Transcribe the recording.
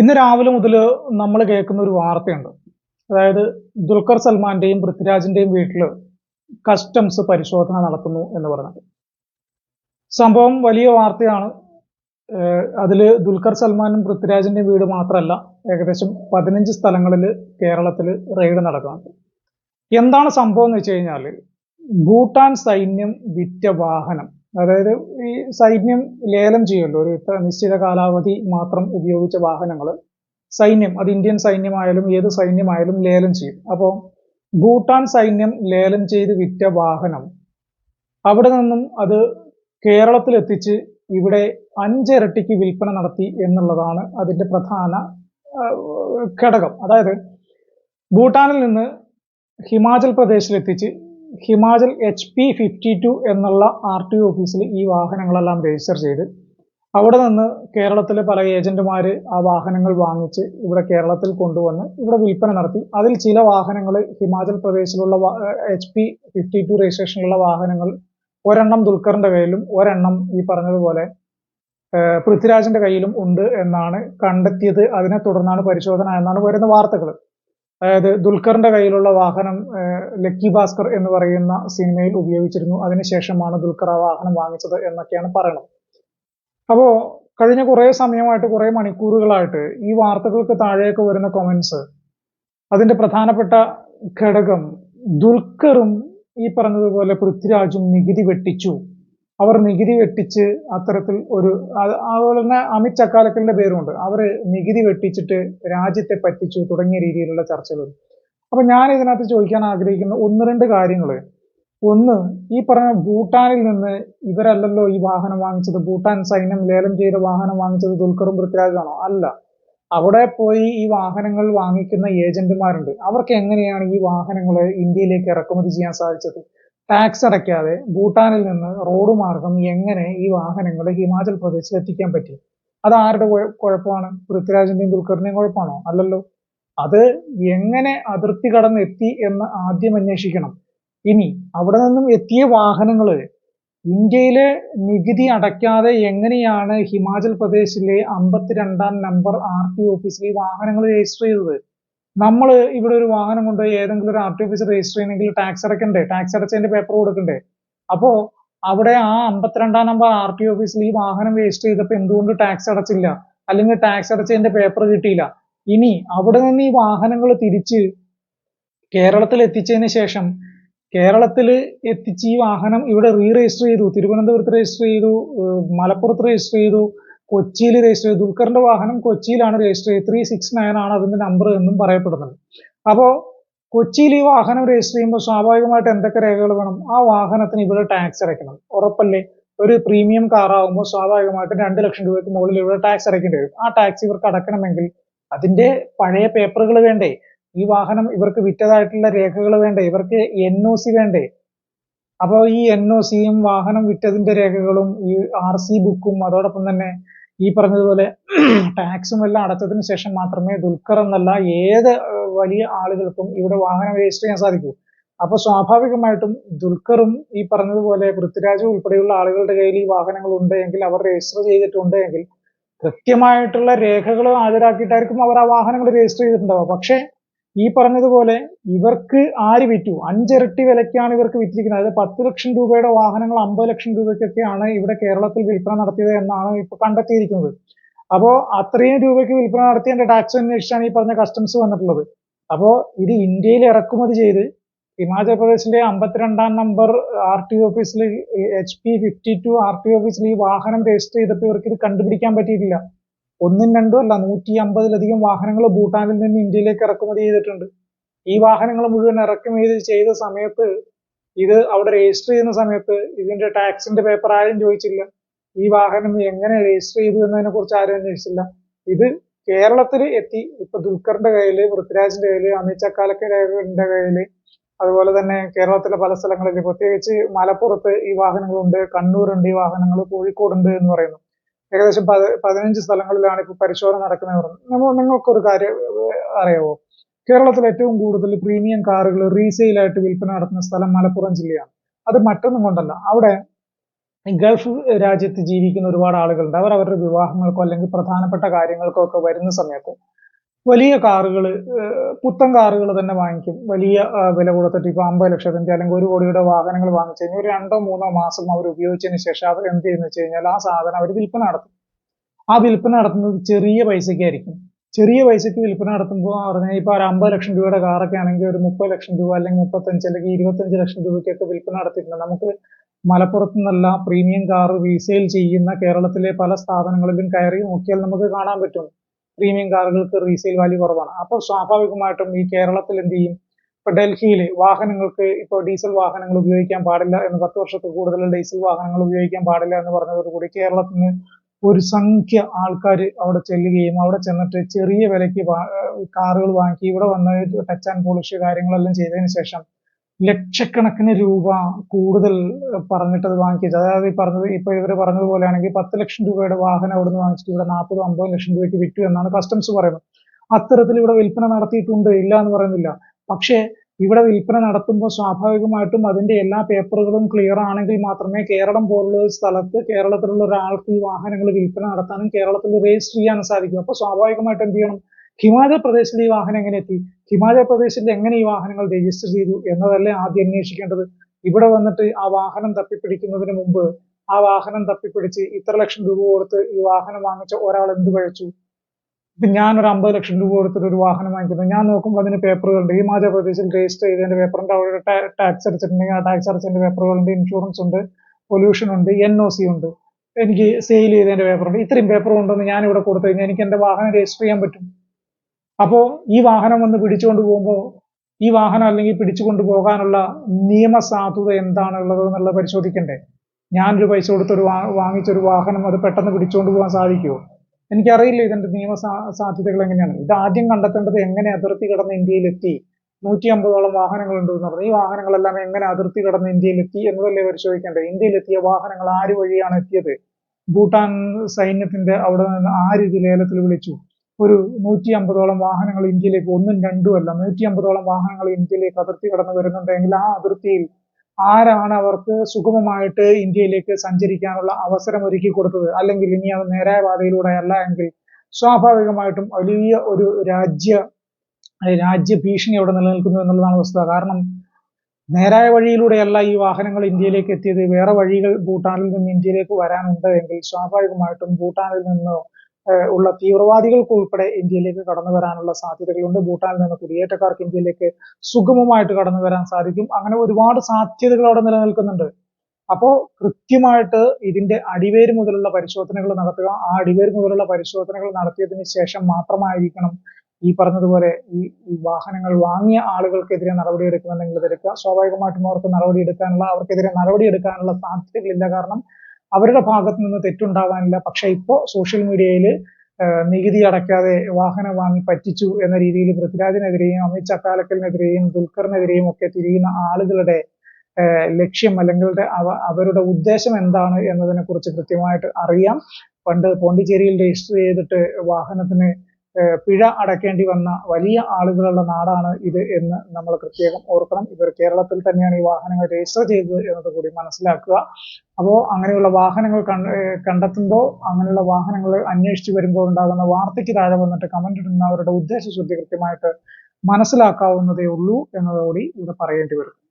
ഇന്ന് രാവിലെ മുതൽ നമ്മൾ കേൾക്കുന്ന ഒരു വാർത്തയുണ്ട്. അതായത് ദുൽഖർ സൽമാന്റെയും പൃഥ്വിരാജിന്റെയും വീട്ടിൽ കസ്റ്റംസ് പരിശോധന നടത്തുന്നു എന്ന് പറഞ്ഞത് സംഭവം വലിയ വാർത്തയാണ്. അതിൽ ദുൽഖർ സൽമാനും പൃഥ്വിരാജിന്റെയും വീട് മാത്രമല്ല ഏകദേശം പതിനഞ്ച് സ്ഥലങ്ങളിൽ കേരളത്തിൽ റെയ്ഡ് നടക്കുന്നുണ്ട്. എന്താണ് സംഭവം എന്ന് വെച്ച് കഴിഞ്ഞാൽ ഭൂട്ടാൻ സൈന്യം വിറ്റ വാഹനം അതായത് ഈ സൈന്യം ലേലം ചെയ്യുമല്ലോ ഒരു ഇത്ര നിശ്ചിത കാലാവധി മാത്രം ഉപയോഗിച്ച വാഹനങ്ങൾ സൈന്യം അത് ഇന്ത്യൻ സൈന്യമായാലും ഏത് സൈന്യമായാലും ലേലം ചെയ്യും. അപ്പോൾ ഭൂട്ടാൻ സൈന്യം ലേലം ചെയ്ത് വിറ്റ വാഹനം അവിടെ നിന്നും അത് കേരളത്തിൽ എത്തിച്ച് ഇവിടെ അഞ്ചിരട്ടിക്ക് വിൽപ്പന നടത്തി എന്നുള്ളതാണ് അതിന്റെ പ്രധാന ഘടകം. അതായത് ഭൂട്ടാനിൽ നിന്ന് ഹിമാചൽ പ്രദേശിൽ എത്തിച്ച് Himachal H P fifty two എന്നുള്ള ആർ ടി ഓഫീസിൽ ഈ വാഹനങ്ങളെല്ലാം രജിസ്റ്റർ ചെയ്ത് അവിടെ നിന്ന് കേരളത്തിലെ പല ഏജന്റുമാർ ആ വാഹനങ്ങൾ വാങ്ങിച്ച് ഇവിടെ കേരളത്തിൽ കൊണ്ടുവന്ന് ഇവിടെ വിൽപ്പന നടത്തി. അതിൽ ചില വാഹനങ്ങൾ ഹിമാചൽ പ്രദേശിലുള്ള എച്ച് പി ഫിഫ്റ്റി ടു രജിസ്ട്രേഷനിലുള്ള വാഹനങ്ങൾ ഒരെണ്ണം ദുൽഖറിന്റെ കയ്യിലും ഒരെണ്ണം ഈ പറഞ്ഞതുപോലെ പൃഥ്വിരാജിന്റെ കയ്യിലും ഉണ്ട് എന്നാണ് കണ്ടെത്തിയത്. അതിനെ തുടർന്നാണ് പരിശോധന എന്നാണ് വരുന്ന വാർത്തകൾ അതായത് ദുൽഖറിന്റെ കയ്യിലുള്ള വാഹനം ലക്കി ഭാസ്കർ എന്ന് പറയുന്ന സിനിമയിൽ ഉപയോഗിച്ചിരുന്നു. അതിനുശേഷമാണ് ദുൽഖർ ആ വാഹനം വാങ്ങിച്ചത് എന്നൊക്കെയാണ് പറയുന്നത് അപ്പോ കഴിഞ്ഞ കുറെ സമയമായിട്ട് കുറെ മണിക്കൂറുകളായിട്ട് ഈ വാർത്തകൾക്ക് താഴേക്ക് വരുന്ന കൊമന്റ്സ് അതിന്റെ പ്രധാനപ്പെട്ട ഘടകം ദുൽഖറും ഈ പറഞ്ഞതുപോലെ പൃഥ്വിരാജും നികുതി വെട്ടിച്ചു. അവർ നികുതി വെട്ടിച്ച് അത്തരത്തിൽ ഒരു അതുപോലെ തന്നെ അമിത് ചക്കാലക്കലിന്റെ പേരുമുണ്ട്. അവർ നികുതി വെട്ടിച്ചിട്ട് രാജ്യത്തെ പറ്റിച്ചു തുടങ്ങിയ രീതിയിലുള്ള ചർച്ചകൾ അപ്പൊ ഞാൻ ഇതിനകത്ത് ചോദിക്കാൻ ആഗ്രഹിക്കുന്ന ഒന്ന് രണ്ട് കാര്യങ്ങൾ ഒന്ന് ഈ പറഞ്ഞ ഭൂട്ടാനിൽ നിന്ന് ഇവരല്ലല്ലോ ഈ വാഹനം വാങ്ങിച്ചത്. ഭൂട്ടാൻ സൈന്യം ലേലം ചെയ്ത വാഹനം വാങ്ങിച്ചത് ദുൽഖറും പൃഥ്വിരാജാണോ അല്ല. അവിടെ പോയി ഈ വാഹനങ്ങൾ വാങ്ങിക്കുന്ന ഏജന്റുമാരുണ്ട്. അവർക്ക് എങ്ങനെയാണ് ഈ വാഹനങ്ങൾ ഇന്ത്യയിലേക്ക് ഇറക്കുമതി ചെയ്യാൻ സാധിച്ചത്? ടാക്സ് അടയ്ക്കാതെ ഭൂട്ടാനിൽ നിന്ന് റോഡ് മാർഗം എങ്ങനെ ഈ വാഹനങ്ങൾ ഹിമാചൽ പ്രദേശിൽ എത്തിക്കാൻ പറ്റി? അത് ആരുടെ കുഴപ്പമാണ് പൃഥ്വിരാജിന്റെയും ദുൽഖറിന്റെയും കുഴപ്പമാണോ അല്ലല്ലോ. അത് എങ്ങനെ അതിർത്തി കടന്ന് എത്തി എന്ന് ആദ്യം അന്വേഷിക്കണം. ഇനി അവിടെ നിന്നും എത്തിയ വാഹനങ്ങൾ ഇന്ത്യയിലെ നികുതി അടയ്ക്കാതെ എങ്ങനെയാണ് ഹിമാചൽ പ്രദേശിലെ അമ്പത്തിരണ്ടാം നമ്പർ ആർ ടി ഓഫീസിൽ വാഹനങ്ങൾ രജിസ്റ്റർ ചെയ്തത്? നമ്മൾ ഇവിടെ ഒരു വാഹനം കൊണ്ടുപോയി ഏതെങ്കിലും ഒരു ആർ ടി ഓഫീസ് രജിസ്റ്റർ ചെയ്യണമെങ്കിൽ ടാക്സ് അടക്കണ്ടേ ടാക്സ് അടച്ചതിന്റെ പേപ്പർ കൊടുക്കണ്ടേ? അപ്പോ അവിടെ ആ അമ്പത്തിരണ്ടാം നമ്പർ ആർ ടി ഓഫീസിൽ ഈ വാഹനം രജിസ്റ്റർ ചെയ്തപ്പോൾ എന്തുകൊണ്ട് ടാക്സ് അടച്ചില്ല? അല്ലെങ്കിൽ ടാക്സ് അടച്ചതിന്റെ പേപ്പർ കിട്ടിയില്ല? ഇനി അവിടെ നിന്ന് ഈ വാഹനങ്ങൾ തിരിച്ച് കേരളത്തിൽ എത്തിച്ചതിന് ശേഷം കേരളത്തിൽ എത്തിച്ച് ഈ വാഹനം ഇവിടെ റീ രജിസ്റ്റർ ചെയ്തു തിരുവനന്തപുരത്ത് രജിസ്റ്റർ ചെയ്തു മലപ്പുറത്ത് രജിസ്റ്റർ ചെയ്തു കൊച്ചിയിൽ രജിസ്റ്റർ ചെയ്തു. ദുൽഖറിന്റെ വാഹനം കൊച്ചിയിലാണ് രജിസ്റ്റർ ചെയ്തത്. ത്രീ സിക്സ് നയൻ ആണ് അതിന്റെ നമ്പർ എന്നും പറയപ്പെടുന്നത്. അപ്പോൾ കൊച്ചിയിൽ ഈ വാഹനം രജിസ്റ്റർ ചെയ്യുമ്പോൾ സ്വാഭാവികമായിട്ട് എന്തൊക്കെ രേഖകൾ വേണം? ആ വാഹനത്തിന് ഇവിടെ ടാക്സ് അടയ്ക്കണം. ഉറപ്പല്ലേ? ഒരു പ്രീമിയം കാർ ആകുമ്പോൾ സ്വാഭാവികമായിട്ടും രണ്ട് ലക്ഷം രൂപയ്ക്ക് മുകളിൽ ഇവിടെ ടാക്സ് അടയ്ക്കേണ്ടി വരും. ആ ടാക്സ് ഇവർക്ക് അടക്കണമെങ്കിൽ അതിന്റെ പഴയ പേപ്പറുകൾ വേണ്ടേ? ഈ വാഹനം ഇവർക്ക് വിറ്റതായിട്ടുള്ള രേഖകൾ വേണ്ടേ? ഇവർക്ക് എൻ ഒ സി വേണ്ടേ? അപ്പോൾ ഈ എൻ ഒ സിയും വാഹനം വിറ്റതിന്റെ രേഖകളും ഈ ആർ സി ബുക്കും അതോടൊപ്പം തന്നെ ഈ പറഞ്ഞതുപോലെ ടാക്സും എല്ലാം അടച്ചതിന് ശേഷം മാത്രമേ ദുൽഖർ എന്നല്ല ഏത് വലിയ ആളുകൾക്കും ഇവിടെ വാഹനം രജിസ്റ്റർ ചെയ്യാൻ സാധിക്കൂ. അപ്പൊ സ്വാഭാവികമായിട്ടും ദുൽഖറും ഈ പറഞ്ഞതുപോലെ പൃഥ്വിരാജും ഉൾപ്പെടെയുള്ള ആളുകളുടെ കയ്യിൽ ഈ വാഹനങ്ങൾ ഉണ്ട് എങ്കിൽ അവർ രജിസ്റ്റർ ചെയ്തിട്ടുണ്ട് എങ്കിൽ കൃത്യമായിട്ടുള്ള രേഖകൾ ഹാജരാക്കിയിട്ടായിരിക്കും അവർ ആ വാഹനങ്ങൾ രജിസ്റ്റർ ചെയ്തിട്ടുണ്ടാവുക. പക്ഷേ ഈ പറഞ്ഞതുപോലെ ഇവർക്ക് ആര് വിറ്റു? അഞ്ചിരട്ടി വിലയ്ക്കാണ് ഇവർക്ക് വിറ്റിരിക്കുന്നത്. അതായത് പത്ത് ലക്ഷം രൂപയുടെ വാഹനങ്ങൾ അമ്പത് ലക്ഷം രൂപയ്ക്കൊക്കെയാണ് ഇവിടെ കേരളത്തിൽ വിൽപ്പന നടത്തിയത് എന്നാണ് ഇപ്പൊ കണ്ടെത്തിയിരിക്കുന്നത്. അപ്പോ അത്രയും രൂപയ്ക്ക് വിൽപ്പന നടത്തിയതിന്റെ ടാക്സ് അന്വേഷിച്ചാണ് ഈ പറഞ്ഞ കസ്റ്റംസ് വന്നിട്ടുള്ളത്. അപ്പോ ഇത് ഇന്ത്യയിൽ ഇറക്കുമതി ചെയ്ത് ഹിമാചൽ പ്രദേശിലെ അമ്പത്തിരണ്ടാം നമ്പർ ആർ ടി ഓഫീസിൽ H P fifty two R T ഓഫീസിൽ ഈ വാഹനം രജിസ്റ്റർ ചെയ്തപ്പോൾ ഇവർക്ക് ഇത് കണ്ടുപിടിക്കാൻ പറ്റിയിട്ടില്ല. ഒന്നും രണ്ടും അല്ല നൂറ്റി അമ്പതിലധികം വാഹനങ്ങൾ ഭൂട്ടാനിൽ നിന്ന് ഇന്ത്യയിലേക്ക് ഇറക്കുമതി ചെയ്തിട്ടുണ്ട്. ഈ വാഹനങ്ങൾ മുഴുവൻ ഇറക്കുമതി ചെയ്ത സമയത്ത് ഇത് അവിടെ രജിസ്റ്റർ ചെയ്യുന്ന സമയത്ത് ഇതിന്റെ ടാക്സിന്റെ പേപ്പർ ആരും ചോദിച്ചില്ല. ഈ വാഹനം എങ്ങനെ രജിസ്റ്റർ ചെയ്തു എന്നതിനെ കുറിച്ച് ആരും അന്വേഷിച്ചില്ല. ഇത് കേരളത്തിൽ എത്തി ഇപ്പൊ ദുൽഖറിന്റെ കയ്യിൽ പൃഥ്വിരാജിന്റെ കയ്യിൽ അമിത് ചക്കാലക്കന്റെ കയ്യിൽ അതുപോലെ തന്നെ കേരളത്തിലെ പല സ്ഥലങ്ങളിൽ പ്രത്യേകിച്ച് മലപ്പുറത്ത് ഈ വാഹനങ്ങളുണ്ട് കണ്ണൂരുണ്ട് ഈ വാഹനങ്ങൾ കോഴിക്കോടുണ്ട് എന്ന് പറയുന്നു. ഏകദേശം പത പതിനഞ്ച് സ്ഥലങ്ങളിലാണ് ഇപ്പോൾ പരിശോധന നടക്കുന്നത്. നമ്മൾ നിങ്ങൾക്കൊരു കാര്യം അറിയാവോ? കേരളത്തിൽ ഏറ്റവും കൂടുതൽ പ്രീമിയം കാറുകൾ റീസെയിൽ ആയിട്ട് വിൽപ്പന നടത്തുന്ന സ്ഥലം മലപ്പുറം ജില്ലയാണ്. അത് മറ്റൊന്നും കൊണ്ടല്ല. അവിടെ ഗൾഫ് രാജ്യത്ത് ജീവിക്കുന്ന ഒരുപാട് ആളുകളുണ്ട്. അവർ അവരുടെ വിവാഹങ്ങൾക്കോ അല്ലെങ്കിൽ പ്രധാനപ്പെട്ട കാര്യങ്ങൾക്കോ ഒക്കെ വരുന്ന സമയത്ത് വലിയ കാറുകൾ പുത്തൻ കാറുകൾ തന്നെ വാങ്ങിക്കും. വലിയ വില കൊടുത്തിട്ട് ഇപ്പൊ അമ്പത് ലക്ഷത്തിന്റെ അല്ലെങ്കിൽ ഒരു കോടിയുടെ വാഹനങ്ങൾ വാങ്ങിച്ചു കഴിഞ്ഞാൽ ഒരു രണ്ടോ മൂന്നോ മാസം അവർ ഉപയോഗിച്ചതിന് ശേഷം അവർ എന്ത് ചെയ്യുന്നു വെച്ച് കഴിഞ്ഞാൽ ആ സാധനം അവർ വിൽപ്പന നടത്തും. ആ വിൽപ്പന നടത്തുന്നത് ചെറിയ പൈസയ്ക്കായിരിക്കും ചെറിയ പൈസയ്ക്ക് വിൽപ്പന നടത്തുമ്പോൾ പറഞ്ഞാൽ ഇപ്പൊ ഒരു അമ്പത് ലക്ഷം രൂപയുടെ കാറൊക്കെ ആണെങ്കിൽ ഒരു മുപ്പത് ലക്ഷം രൂപ അല്ലെങ്കിൽ മുപ്പത്തഞ്ച് അല്ലെങ്കിൽ ഇരുപത്തഞ്ച് ലക്ഷം രൂപയ്ക്കൊക്കെ വിൽപ്പന നടത്തിയിട്ടുണ്ട്. നമുക്ക് മലപ്പുറത്ത് നിന്നല്ല പ്രീമിയം കാർ റീസെയിൽ ചെയ്യുന്ന കേരളത്തിലെ പല സ്ഥാപനങ്ങളിലും കയറി നോക്കിയാൽ നമുക്ക് കാണാൻ പറ്റും. പ്രീമിയം കാറുകൾക്ക് റീസെയിൽ വാല്യൂ കുറവാണ്. അപ്പോൾ സ്വാഭാവികമായിട്ടും ഈ കേരളത്തിൽ എന്ത് ചെയ്യും? ഇപ്പൊ ഡൽഹിയിൽ വാഹനങ്ങൾക്ക് ഇപ്പൊ ഡീസൽ വാഹനങ്ങൾ ഉപയോഗിക്കാൻ പാടില്ല എന്ന് പത്ത് വർഷത്തിൽ കൂടുതൽ ഡീസൽ വാഹനങ്ങൾ ഉപയോഗിക്കാൻ പാടില്ല എന്ന് പറഞ്ഞതോടുകൂടി കേരളത്തിൽ നിന്ന് ഒരു സംഖ്യ ആൾക്കാർ അവിടെ ചെല്ലുകയും അവിടെ ചെന്നിട്ട് ചെറിയ വിലയ്ക്ക് കാറുകൾ വാങ്ങി ഇവിടെ വന്ന് ടച്ച് ആൻഡ് പോളിഷ് കാര്യങ്ങളെല്ലാം ചെയ്തതിന് ശേഷം ലക്ഷക്കണക്കിന് രൂപ കൂടുതൽ പറഞ്ഞിട്ട് അത് വാങ്ങിച്ചത് അതായത് ഈ പറഞ്ഞത് ഇപ്പൊ ഇവർ പറഞ്ഞതുപോലെയാണെങ്കിൽ പത്ത് ലക്ഷം രൂപയുടെ വാഹനം അവിടെ നിന്ന് വാങ്ങിച്ചിട്ട് ഇവിടെ നാൽപ്പതും അമ്പതും ലക്ഷം രൂപയ്ക്ക് വിറ്റു എന്നാണ് കസ്റ്റംസ് പറയുന്നത്. അത്തരത്തിൽ ഇവിടെ വിൽപ്പന നടത്തിയിട്ടുണ്ട് ഇല്ല എന്ന് പറയുന്നില്ല. പക്ഷേ ഇവിടെ വിൽപ്പന നടത്തുമ്പോൾ സ്വാഭാവികമായിട്ടും അതിന്റെ എല്ലാ പേപ്പറുകളും ക്ലിയർ ആണെങ്കിൽ മാത്രമേ കേരളം പോലുള്ള ഒരു സ്ഥലത്ത് കേരളത്തിലുള്ള ഒരാൾക്ക് ഈ വാഹനങ്ങൾ വിൽപ്പന നടത്താനും കേരളത്തിൽ രജിസ്റ്റർ ചെയ്യാനും സാധിക്കും. അപ്പൊ സ്വാഭാവികമായിട്ട് എന്ത് ചെയ്യണം? ഹിമാചൽ പ്രദേശിൽ ഈ വാഹനം എങ്ങനെ എത്തി? ഹിമാചൽ പ്രദേശിൽ എങ്ങനെ ഈ വാഹനങ്ങൾ രജിസ്റ്റർ ചെയ്തു എന്നതല്ലേ ആദ്യം അന്വേഷിക്കേണ്ടത്? ഇവിടെ വന്നിട്ട് ആ വാഹനം തപ്പിപ്പിടിക്കുന്നതിന് മുമ്പ് ആ വാഹനം തപ്പിപ്പിടിച്ച് ഇത്ര ലക്ഷം രൂപ കൊടുത്ത് ഈ വാഹനം വാങ്ങിച്ച ഒരാൾ എന്ത് കഴിച്ചു ഇപ്പൊ ഒരു അമ്പത് ലക്ഷം രൂപ കൊടുത്തിട്ട് ഒരു വാഹനം വാങ്ങിക്കുന്നു. ഞാൻ നോക്കുമ്പോൾ അതിന് പേപ്പറുകളുണ്ട്. ഹിമാചൽ പ്രദേശിൽ രജിസ്റ്റർ ചെയ്തതിന്റെ പേപ്പറുണ്ട് അവിടെ ടാക്സ് അടച്ചിട്ടുണ്ടെങ്കിൽ ആ ടാക്സ് അടച്ചതിന്റെ പേപ്പറുകളുണ്ട്. ഇൻഷുറൻസ് ഉണ്ട്. പൊല്യൂഷൻ ഉണ്ട്. എൻ ഒ സി ഉണ്ട്. എനിക്ക് സെയിൽ ചെയ്തതിന്റെ പേപ്പറുണ്ട്. ഇത്രയും പേപ്പർ കൊണ്ടുവന്ന് ഞാൻ ഇവിടെ കൊടുത്തു കഴിഞ്ഞാൽ എനിക്ക് എന്റെ വാഹനം രജിസ്റ്റർ ചെയ്യാൻ പറ്റും. അപ്പോ ഈ വാഹനം വന്ന് പിടിച്ചുകൊണ്ട് പോകുമ്പോൾ ഈ വാഹനം അല്ലെങ്കിൽ പിടിച്ചുകൊണ്ട് പോകാനുള്ള നിയമസാധുത എന്താണുള്ളത് എന്നുള്ളത് പരിശോധിക്കണ്ടേ? ഞാനൊരു പൈസ കൊടുത്തൊരു വാ വാങ്ങിച്ചൊരു വാഹനം അത് പെട്ടെന്ന് പിടിച്ചുകൊണ്ട് പോകാൻ സാധിക്കുമോ എനിക്കറിയില്ല ഇതിന്റെ നിയമ സാധ്യതകൾ എങ്ങനെയാണ്. ഇത് ആദ്യം കണ്ടെത്തേണ്ടത് എങ്ങനെ അതിർത്തി കടന്ന് ഇന്ത്യയിലെത്തി? നൂറ്റി അമ്പതോളം വാഹനങ്ങളുണ്ട് എന്ന് പറഞ്ഞു. ഈ വാഹനങ്ങളെല്ലാം എങ്ങനെ അതിർത്തി കടന്ന് ഇന്ത്യയിലെത്തി എന്നതല്ലേ പരിശോധിക്കേണ്ടത്? ഇന്ത്യയിലെത്തിയ വാഹനങ്ങൾ ആര് വഴിയാണ് എത്തിയത്? ഭൂട്ടാൻ സൈന്യത്തിന്റെ അവിടെ നിന്ന് ആര് ഇത് ലേലത്തിൽ വിളിച്ചു? ഒരു നൂറ്റി അമ്പതോളം വാഹനങ്ങൾ ഇന്ത്യയിലേക്ക് ഒന്നും രണ്ടും അല്ല നൂറ്റി അമ്പതോളം വാഹനങ്ങൾ ഇന്ത്യയിലേക്ക് അതിർത്തി കടന്നു വരുന്നുണ്ടെങ്കിൽ ആ അതിർത്തിയിൽ ആരാണ് അവർക്ക് സുഗമമായിട്ട് ഇന്ത്യയിലേക്ക് സഞ്ചരിക്കാനുള്ള അവസരം ഒരുക്കി കൊടുത്തത്? അല്ലെങ്കിൽ ഇനി അത് നേരായ പാതയിലൂടെ അല്ല എങ്കിൽ സ്വാഭാവികമായിട്ടും വലിയ ഒരു രാജ്യ രാജ്യ ഭീഷണി അവിടെ നിലനിൽക്കുന്നു എന്നുള്ളതാണ് വസ്തുത. കാരണം നേരായ വഴിയിലൂടെയല്ല ഈ വാഹനങ്ങൾ ഇന്ത്യയിലേക്ക് എത്തിയത്. വേറെ വഴികൾ ഭൂട്ടാനിൽ നിന്ന് ഇന്ത്യയിലേക്ക് വരാനുണ്ട് എങ്കിൽ സ്വാഭാവികമായിട്ടും ഭൂട്ടാനിൽ നിന്ന് ഉള്ള തീവ്രവാദികൾക്ക് ഉൾപ്പെടെ ഇന്ത്യയിലേക്ക് കടന്നു വരാനുള്ള സാധ്യതകളുണ്ട്. ഭൂട്ടാനിൽ നിന്ന് കുടിയേറ്റക്കാർക്ക് ഇന്ത്യയിലേക്ക് സുഗമമായിട്ട് കടന്നു വരാൻ സാധിക്കും. അങ്ങനെ ഒരുപാട് സാധ്യതകൾ അവിടെ നിലനിൽക്കുന്നുണ്ട്. അപ്പോൾ കൃത്യമായിട്ട് ഇതിന്റെ അടിവേര് മുതലുള്ള പരിശോധനകൾ നടത്തുക. ആ അടിവേര് മുതലുള്ള പരിശോധനകൾ നടത്തിയതിന് ശേഷം മാത്രമായിരിക്കണം ഈ പറഞ്ഞതുപോലെ ഈ വാഹനങ്ങൾ വാങ്ങിയ ആളുകൾക്കെതിരെ നടപടി എടുക്കുന്നുണ്ടെങ്കിൽ എടുക്കുക സ്വാഭാവികമായിട്ടും അവർക്ക് നടപടി എടുക്കാനുള്ള അവർക്കെതിരെ നടപടി എടുക്കാനുള്ള സാധ്യതകളില്ല. കാരണം അവരുടെ ഭാഗത്തു നിന്ന് തെറ്റുണ്ടാവാനില്ല. പക്ഷേ ഇപ്പോ സോഷ്യൽ മീഡിയയിൽ നികുതി അടയ്ക്കാതെ വാഹനം വാങ്ങി പറ്റിച്ചു എന്ന രീതിയിൽ പൃഥ്വിരാജിനെതിരെയും അമിത് ചക്കാലക്കലിനെതിരെയും ദുൽഖറിനെതിരെയും ഒക്കെ തിരിയുന്ന ആളുകളുടെ ലക്ഷ്യം അല്ലെങ്കിൽ അവ അവരുടെ ഉദ്ദേശം എന്താണ് എന്നതിനെ കുറിച്ച് കൃത്യമായിട്ട് അറിയാം. പണ്ട് പോണ്ടിച്ചേരിയിൽ രജിസ്റ്റർ ചെയ്തിട്ട് വാഹനത്തിന് പിഴ അടക്കേണ്ടി വന്ന വലിയ ആളുകളുള്ള നാടാണ് ഇത് എന്ന് നമ്മൾ പ്രത്യേകം ഓർക്കണം. ഇവർ കേരളത്തിൽ തന്നെയാണ് ഈ വാഹനങ്ങൾ രജിസ്റ്റർ ചെയ്തത് എന്നത് കൂടി മനസ്സിലാക്കുക. അപ്പോൾ അങ്ങനെയുള്ള വാഹനങ്ങൾ കണ്ട- കണ്ടെത്തുമ്പോൾ അങ്ങനെയുള്ള വാഹനങ്ങൾ അന്വേഷിച്ചു വരുമ്പോൾ ഉണ്ടാകുന്ന വാർത്തയ്ക്ക് താഴെ വന്നിട്ട് കമന്റ് ഇടുന്നവരുടെ ഉദ്ദേശശുദ്ധി കൃത്യമായിട്ട് മനസ്സിലാക്കാവുന്നതേ ഉള്ളൂ എന്നതുകൂടി ഇവിടെ പറയേണ്ടി വരും.